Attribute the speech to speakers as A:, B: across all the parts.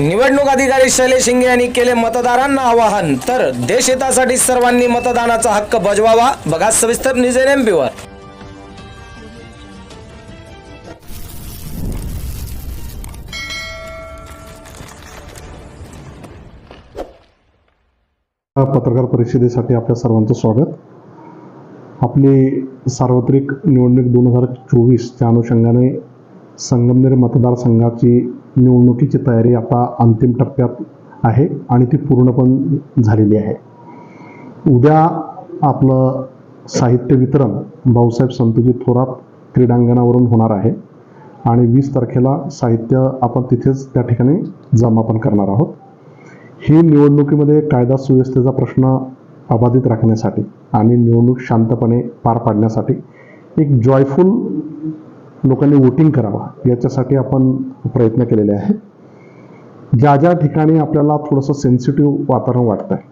A: निवडणूक अधिकारी शैलेश शिंगे यांनी केले मतदारांना आवाहन. तर देशहितासाठी सर्वांनी मतदानाचा हक्क बजवावा. बघा सविस्तर न्यूज एन वर.
B: पत्रकार परिषदेसाठी आपल्या सर्वांचं स्वागत. आपली सार्वत्रिक निवडणूक दोन हजार चोवीसच्या अनुषंगाने संगमनेर मतदारसंघाची निवडणुकीची तयारी आता अंतिम टप्प्यात आहे आणि ती पूर्ण पण झालेली आहे. उद्या आपलं साहित्य वितरण भाऊसाहेब संतोजी थोरात क्रीडांगणावरून होणार आहे आणि वीस तारखेला साहित्य आपण तिथेच त्या ठिकाणी जमा पण करणार आहोत. ही निवडणुकीमध्ये कायदा सुव्यवस्थेचा प्रश्न अबाधित राखण्यासाठी आणि निवडणूक शांतपणे पार पाडण्यासाठी एक जॉयफुल लोकांनी वोटिंग करावा. याच्यासाठी आपण प्रयत्न केलेले आहेत. ज्या ज्या ठिकाणी आपल्याला थोडंसं सेन्सिटिव्ह वातावरण वाटतं आहे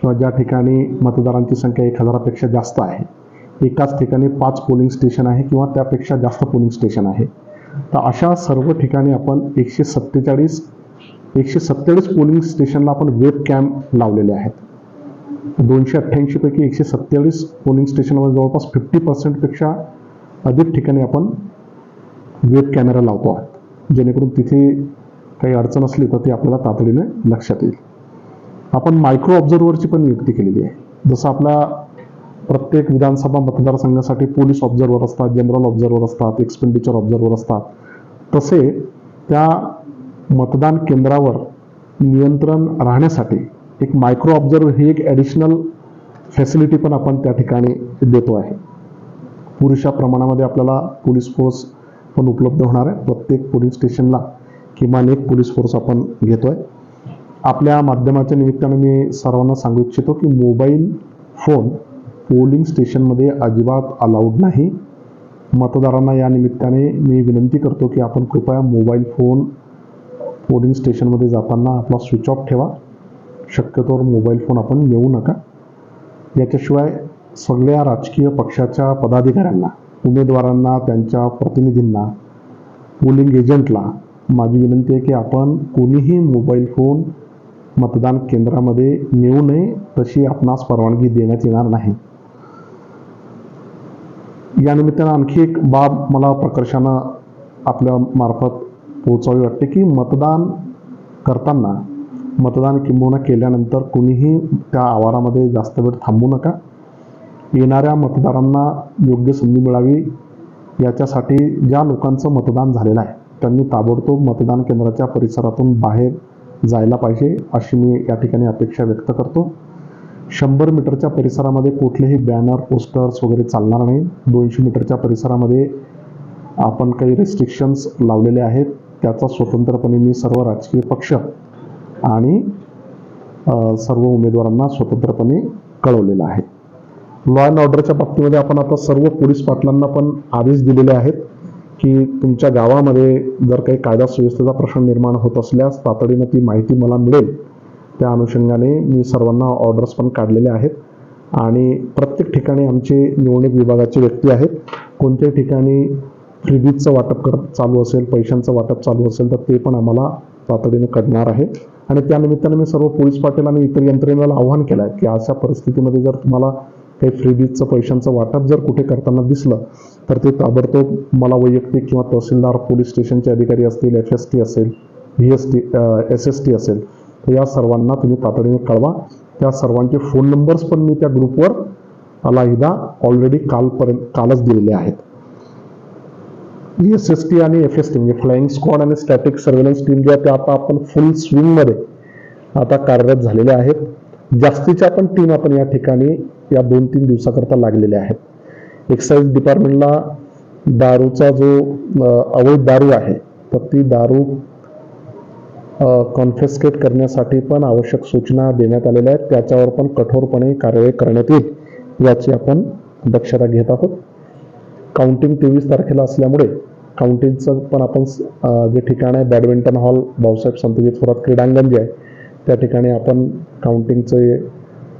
B: किंवा ज्या ठिकाणी मतदारांची संख्या एक हजारापेक्षा जास्त आहे एकाच ठिकाणी पाच पोलिंग स्टेशन आहे किंवा त्यापेक्षा जास्त पोलिंग स्टेशन आहे तर अशा सर्व ठिकाणी आपण एकशे सत्तेचाळीस एकशे सत्तेचाळीस पोलिंग स्टेशनला आपण वेब कॅम्प लावलेले आहेत. दोनशे अठ्ठ्याऐंशीपैकी एकशे सत्तेचाळीस पोलिंग स्टेशनमध्ये जवळपास फिफ्टी पर्सेंटपेक्षा अधिक ठिकाणी आपण वेब कॅमेरा लावतो आहात. जेणेकरून तिथे काही अडचण असली तर ती आपल्याला तातडीने लक्षात येईल. आपण मायक्रो ऑब्झर्वरची पण नियुक्ती केलेली आहे. जसं आपल्या प्रत्येक विधानसभा मतदारसंघासाठी पोलीस ऑब्झर्वर असतात जनरल ऑब्झर्वर असतात एक्सपेंडिचर ऑब्झर्वर असतात. तसे त्या मतदान केंद्रावर नियंत्रण राहण्यासाठी एक मायक्रो ऑब्झर्वर ही एक ॲडिशनल फॅसिलिटी पण आपण त्या ठिकाणी देतो आहे. पुरेशा प्रमाणामध्ये आपल्याला पोलीस फोर्स पण उपलब्ध होणार आहे. प्रत्येक पोलीस स्टेशनला किमान एक पोलीस फोर्स आपण घेतो आहे आपल्या माध्यमाच्या निमित्तानं मी सर्वांना सांगू इच्छितो की मोबाईल फोन पोलिंग स्टेशनमध्ये अजिबात अलाउड नाही. मतदारांना या निमित्ताने मी विनंती करतो की आपण कृपया मोबाईल फोन पोलिंग स्टेशनमध्ये जाताना आपला स्विच ऑफ ठेवा. शक्यतोवर मोबाईल फोन आपण घेऊ नका. याच्याशिवाय सगळ्या राजकीय पक्षाच्या पदाधिकाऱ्यांना उमेदवारांना त्यांच्या प्रतिनिधींना पोलिंग एजंटला माझी विनंती आहे की आपण कोणीही मोबाईल फोन मतदान केंद्रामध्ये नेऊ नये तशी आपणास परवानगी देण्यात येणार नाही. या निमित्तानं आणखी एक बाब मला प्रकर्षानं आपल्या मार्फत पोहोचावी वाटते की मतदान करताना मतदान किंबहुना केल्यानंतर कुणीही त्या आवारामध्ये जास्त वेळ थांबू नका. येणाऱ्या मतदारांना योग्य संधी मिळावी याच्यासाठी ज्या लोकांचं मतदान झालेलं आहे त्यांनी ताबडतोब मतदान केंद्राच्या परिसरातून बाहेर जायला पाहिजे अशी मी या ठिकाणी अपेक्षा व्यक्त करतो. शंभर मीटरच्या परिसरामध्ये कुठलेही बॅनर पोस्टर्स वगैरे चालणार नाही. दोनशे मीटरच्या परिसरामध्ये आपण काही रेस्ट्रिक्शन्स लावलेले आहेत. त्याचा स्वतंत्रपणे मी सर्व राजकीय पक्ष आणि सर्व उमेदवारांना स्वतंत्रपणे कळवलेलं आहे. लॉ अँड ऑर्डरच्या बाबतीमध्ये आपण आता सर्व पोलीस पाटलांना पण आदेश दिलेले आहेत की तुमच्या गावामध्ये जर काही कायदा सुव्यवस्थेचा प्रश्न निर्माण होत असल्यास तातडीनं ती माहिती मला मिळेल. त्या अनुषंगाने मी सर्वांना ऑर्डर्स पण काढलेले आहेत. आणि प्रत्येक ठिकाणी आमचे निवडणूक विभागाचे व्यक्ती आहेत. कोणत्याही ठिकाणी फ्रीबीजचं वाटप कर चालू असेल पैशांचं वाटप चालू असेल तर ते पण आम्हाला तातडीनं कळणार आहे. आणि त्या निमित्ताने मी सर्व पोलीस पाटील आणि इतर यंत्रणेला आव्हान केलं आहे की अशा परिस्थितीमध्ये जर तुम्हाला काही फ्रीबीजचं पैशांचं वाटप जर कुठे करताना दिसलं तर ते ताबडतोब मला वैयक्तिक किंवा तहसीलदार पोलीस स्टेशनचे अधिकारी असतील एफ एस टी असेल V S T S S T असेल तर या सर्वांना तुम्ही तातडीने कळवा. त्या सर्वांचे फोन नंबर्स पण मी त्या ग्रुपवर अलाहिदा ऑलरेडी कालपर्यंत कालच दिलेले आहेत. एस एस टी आणि एफ एस टी म्हणजे फ्लाईंग स्क्वॉड आणि स्टॅटिक सर्व्हेलन्स टीम ज्या त्या आता आपण फुल स्विंगमध्ये आता कार्यरत झालेल्या आहेत. जास्तीच्या पण टीम आपण या ठिकाणी या दोन तीन दिवसाकरता लागलेल्या आहेत. एक्साईज डिपार्टमेंटला दारूचा जो अवैध दारू आहे तर ती दारू कॉन्फेस्केट करण्यासाठी पण आवश्यक सूचना देण्यात आलेल्या आहेत. त्याच्यावर पण कठोरपणे कारवाई करण्यात येईल याची आपण दक्षता घेत आहोत. काउंटिंग तेवीस तारखेला असल्यामुळे काउंटिंगचं पण आपण जे ठिकाण आहे बॅडमिंटन हॉल भाऊसाहेब संतजी थोरात क्रीडांगण जे आहे त्या ठिकाणी आपण काउंटिंगचं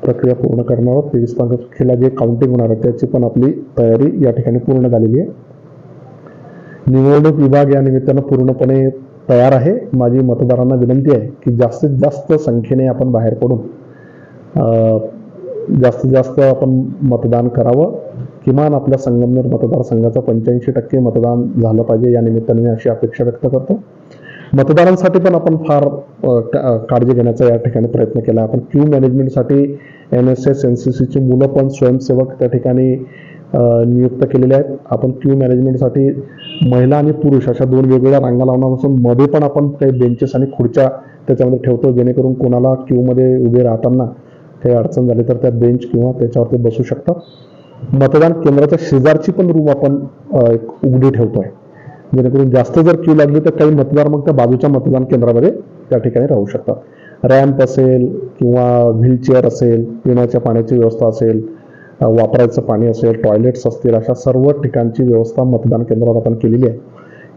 B: प्रक्रिया पूर्ण करणार आहोत. तेवीस तारखेला जे काउंटिंग होणार आहे त्याची पण आपली तयारी या ठिकाणी पूर्ण झालेली आहे. निवडणूक विभाग या निमित्तानं पूर्णपणे तयार आहे. माझी मतदारांना विनंती आहे की जास्तीत जास्त संख्येने आपण बाहेर पडून जास्तीत जास्त आपण मतदान करावं. किमान आपल्या संगमनेर मतदारसंघाचं पंच्याऐंशी टक्के मतदान झालं पाहिजे या निमित्ताने मी अशी अपेक्षा व्यक्त करतो. मतदारांसाठी पण आपण फार काळजी घेण्याचा या ठिकाणी प्रयत्न केला. आपण Q मॅनेजमेंटसाठी N S S N C सीची मुलं पण स्वयंसेवक त्या ठिकाणी नियुक्त केलेले आहेत. आपण क्यू मॅनेजमेंटसाठी महिला आणि पुरुष अशा दोन वेगवेगळ्या रांगा लावणार असून मध्ये पण आपण काही बेंचेस आणि खुर्च्या त्याच्यामध्ये ठेवतो जेणेकरून कोणाला क्यूमध्ये उभे राहताना काही अडचण झाली तर त्या बेंच किंवा त्याच्यावरती बसू शकतात मतदान केंद्राच्या शेजारची पण रूम आपण एक उघडी ठेवतोय. जेणेकरून जास्त जर क्यू लागली तर काही मतदार मग त्या बाजूच्या मतदान केंद्रामध्ये त्या ठिकाणी राहू शकतात. रॅम्प असेल किंवा व्हीलचेअर असेल पिण्याच्या पाण्याची व्यवस्था असेल वापरायचं पाणी असेल टॉयलेट्स असतील अशा सर्व ठिकाणची व्यवस्था मतदान केंद्रावर आपण केलेली आहे.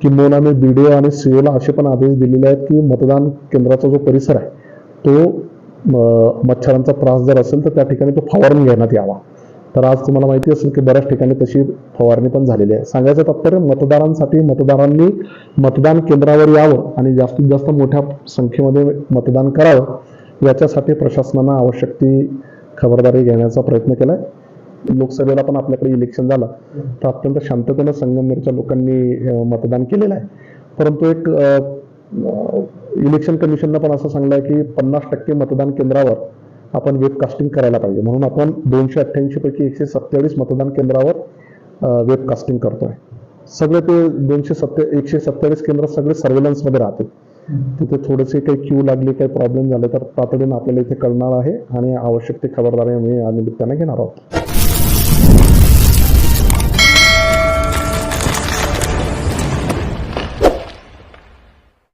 B: किंबहुना आम्ही बी डी ओ आणि सी ओला असे पण आदेश दिलेले आहेत की मतदान केंद्राचा जो परिसर आहे तो मच्छरांचा त्रास जर असेल तर त्या ठिकाणी तो फवारणी घेण्यात यावा. तर आज तुम्हाला माहिती असेल की बऱ्याच ठिकाणी तशी फवारणी पण झालेली आहे. सांगायचं तात्पर्य मतदारांसाठी मतदारांनी मतदान केंद्रावर यावं आणि जास्तीत जास्त मोठ्या संख्येमध्ये मतदान करावं याच्यासाठी प्रशासनानं आवश्यक ती खबरदारी घेण्याचा प्रयत्न केला आहे लोकसभेला पण आपल्याकडे इलेक्शन झालं तर अत्यंत शांततेनं संगमनेरच्या लोकांनी मतदान केलेलं आहे. परंतु एक इलेक्शन कमिशननं पण असं सांगलं आहे की पन्नास टक्के मतदान केंद्रावर आपण वेबकास्टिंग करायला पाहिजे. म्हणून आपण दोनशे अठ्ठ्याऐंशी पैकी एकशे सत्तेचाळीस मतदान केंद्रावर वेबकास्टिंग करतोय. सगळे ते दोनशे सत्ते एकशे सत्तेचाळीस केंद्र सगळे सर्व्हेलन्समध्ये राहते तिथे थोडेसे काही क्यू लागली काही प्रॉब्लेम झाले तर तातडीनं आपल्याला इथे कळणार आहे आणि आवश्यक ती खबरदारी आम्ही या निमित्ताने घेणार आहोत.